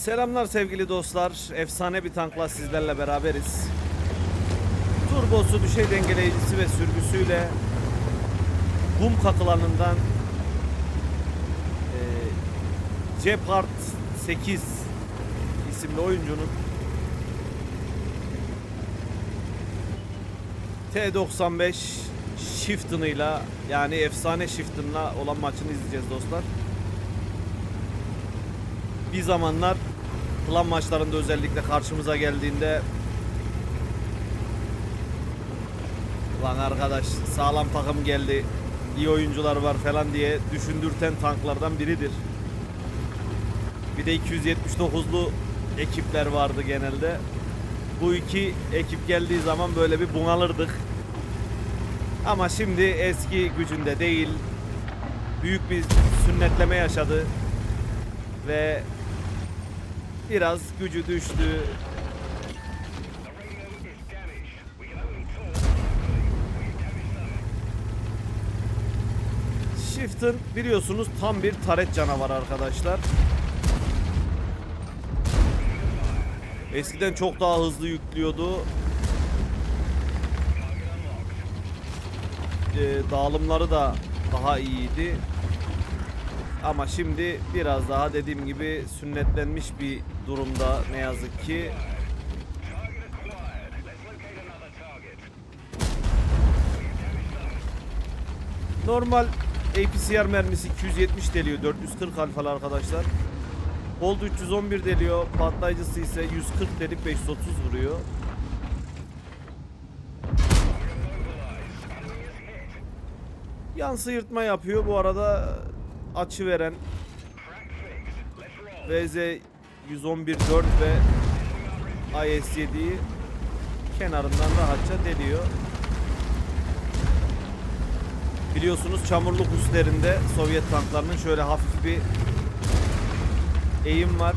Selamlar sevgili dostlar. Efsane bir tankla sizlerle beraberiz. Turbosu, düşey dengeleyicisi ve sürgüsüyle kum kakılanından e, Gepard 8 isimli oyuncunun T95 Shifton'ıyla yani efsane Shifton'la olan maçını izleyeceğiz dostlar. Bir zamanlar plan maçlarında özellikle karşımıza geldiğinde Lan arkadaş sağlam takım geldi iyi oyuncular var falan diye düşündürten tanklardan biridir. Bir de 279'lu ekipler vardı genelde. Bu iki ekip geldiği zaman böyle bir bunalırdık. Ama şimdi eski gücünde değil. Büyük bir sünnetleme yaşadı. Ve biraz gücü düştü. Shifter biliyorsunuz tam bir taret canavarı arkadaşlar. Eskiden çok daha hızlı yüklüyordu. Ee, dağılımları da daha iyiydi. Ama şimdi biraz daha dediğim gibi sünnetlenmiş bir durumda ne yazık ki. Normal APCR mermisi 270 deliyor. 440 alfalı arkadaşlar. Bolt 311 deliyor. Patlayıcısı ise 140 delip 530 vuruyor. Yan sıyırtma yapıyor. Bu arada açı veren VZ 111 4 ve IS-7'yi kenarından rahatça deliyor. Biliyorsunuz çamurluk üstlerinde Sovyet tanklarının şöyle hafif bir eğim var.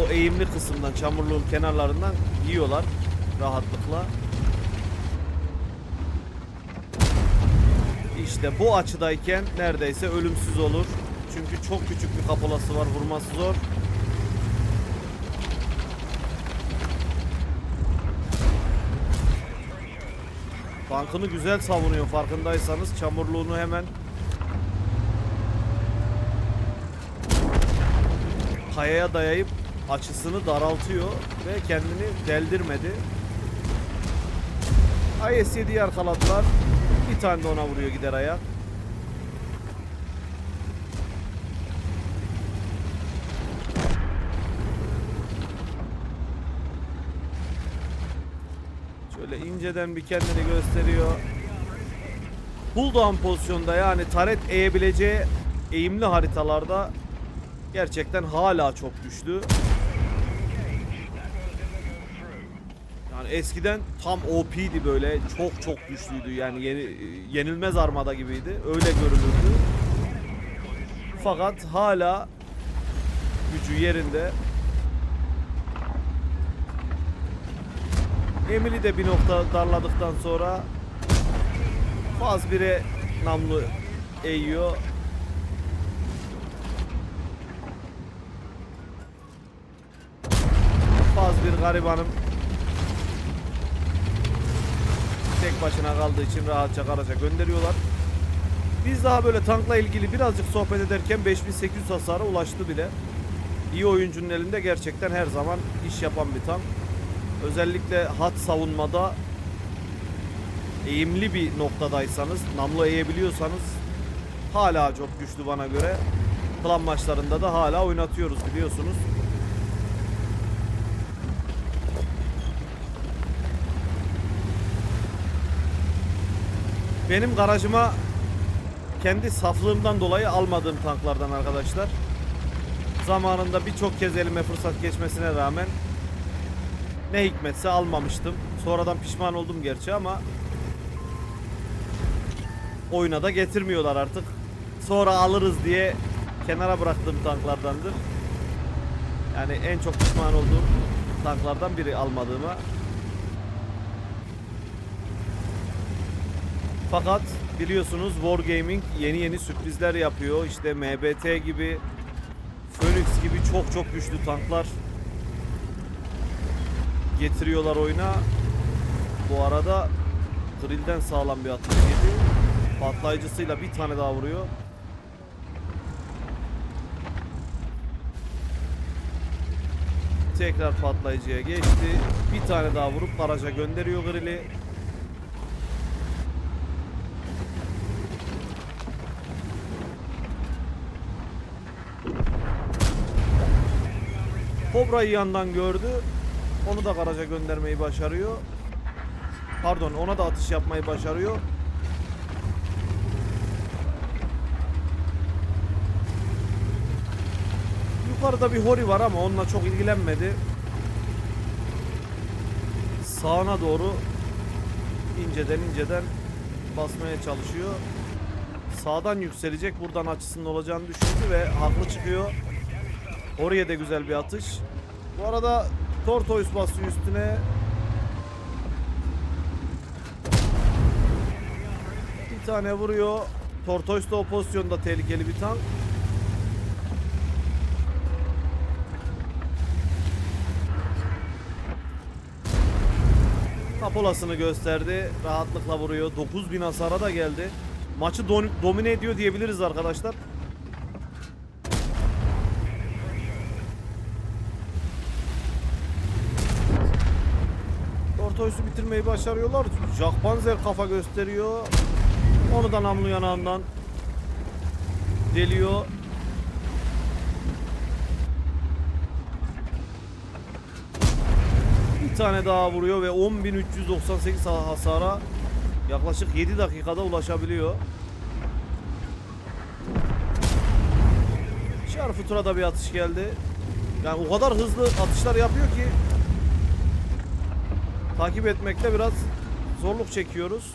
O eğimli kısımdan, çamurluğun kenarlarından yiyorlar rahatlıkla. İşte bu açıdayken neredeyse ölümsüz olur. Çünkü çok küçük bir kapolası var, vurması zor. Tankını güzel savunuyor farkındaysanız. Çamurluğunu hemen kayaya dayayıp açısını daraltıyor ve kendini deldirmedi. IS-7'yi yakaladılar. Bir tane de ona vuruyor gider ayak. Şöyle inceden bir kendini gösteriyor. Pull pozisyonda yani taret eğebileceği eğimli haritalarda gerçekten hala çok güçlü. Eskiden tam OP'di böyle çok çok güçlüydü yani yeni, yenilmez armada gibiydi öyle görülürdü. Fakat hala gücü yerinde. Emily de bir nokta darladıktan sonra faz 1'e namlu eğiyor. Faz bir garibanım tek başına kaldığı için rahatça karaca gönderiyorlar. Biz daha böyle tankla ilgili birazcık sohbet ederken 5800 hasara ulaştı bile. İyi oyuncunun elinde gerçekten her zaman iş yapan bir tank. Özellikle hat savunmada eğimli bir noktadaysanız, namlu eğebiliyorsanız hala çok güçlü bana göre. Klan maçlarında da hala oynatıyoruz biliyorsunuz. Benim garajıma kendi saflığımdan dolayı almadığım tanklardan arkadaşlar. Zamanında birçok kez elime fırsat geçmesine rağmen ne hikmetse almamıştım. Sonradan pişman oldum gerçi ama oyuna da getirmiyorlar artık. Sonra alırız diye kenara bıraktığım tanklardandır. Yani en çok pişman olduğum tanklardan biri almadığıma. Fakat biliyorsunuz Wargaming yeni yeni sürprizler yapıyor. İşte MBT gibi, Phoenix gibi çok çok güçlü tanklar getiriyorlar oyuna. Bu arada Grill'den sağlam bir atış yedi. Patlayıcısıyla bir tane daha vuruyor. Tekrar patlayıcıya geçti. Bir tane daha vurup garaja gönderiyor Grill'i. Kobra'yı yandan gördü. Onu da garaja göndermeyi başarıyor. Pardon ona da atış yapmayı başarıyor. Yukarıda bir hori var ama onunla çok ilgilenmedi. Sağına doğru inceden inceden basmaya çalışıyor. Sağdan yükselecek. Buradan açısının olacağını düşündü ve haklı çıkıyor. Oraya da güzel bir atış. Bu arada Tortoise basıyor üstüne. Bir tane vuruyor. Tortoise da o pozisyonda tehlikeli bir tank. Kapolasını gösterdi. Rahatlıkla vuruyor. 9000 hasara da geldi. Maçı domine ediyor diyebiliriz arkadaşlar. Tortoise'u bitirmeyi başarıyorlar. Jack Panzer kafa gösteriyor. Onu da namlu yanağından deliyor. Bir tane daha vuruyor ve 10.398 hasara yaklaşık 7 dakikada ulaşabiliyor. Şarfutura da bir atış geldi. Yani o kadar hızlı atışlar yapıyor ki takip etmekte biraz zorluk çekiyoruz.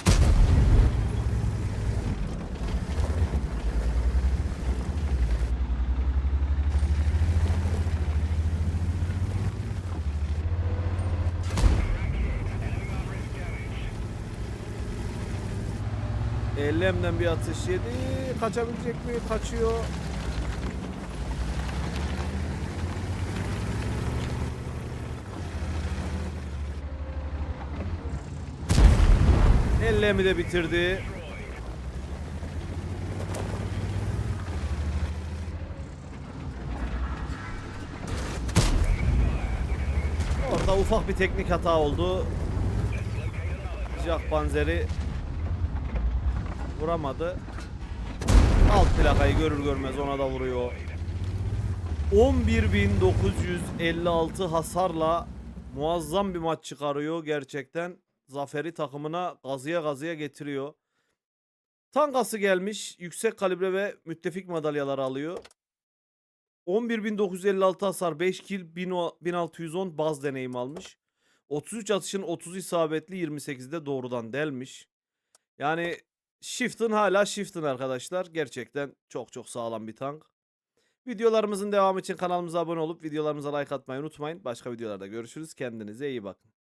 Ellemden bir atış yedi. Kaçabilecek mi? Kaçıyor. Ellemi de bitirdi. Orada ufak bir teknik hata oldu. Jack Panzer'i vuramadı. Alt plakayı görür görmez ona da vuruyor. 11.956 hasarla muazzam bir maç çıkarıyor gerçekten. Zaferi takımına gazıya gazıya getiriyor. Tankası gelmiş. Yüksek kalibre ve müttefik madalyalar alıyor. 11.956 hasar 5 kill 1610 baz deneyim almış. 33 atışın 30 isabetli 28'de doğrudan delmiş. Yani Shift'ın hala Shift'ın arkadaşlar. Gerçekten çok çok sağlam bir tank. Videolarımızın devamı için kanalımıza abone olup videolarımıza like atmayı unutmayın. Başka videolarda görüşürüz. Kendinize iyi bakın.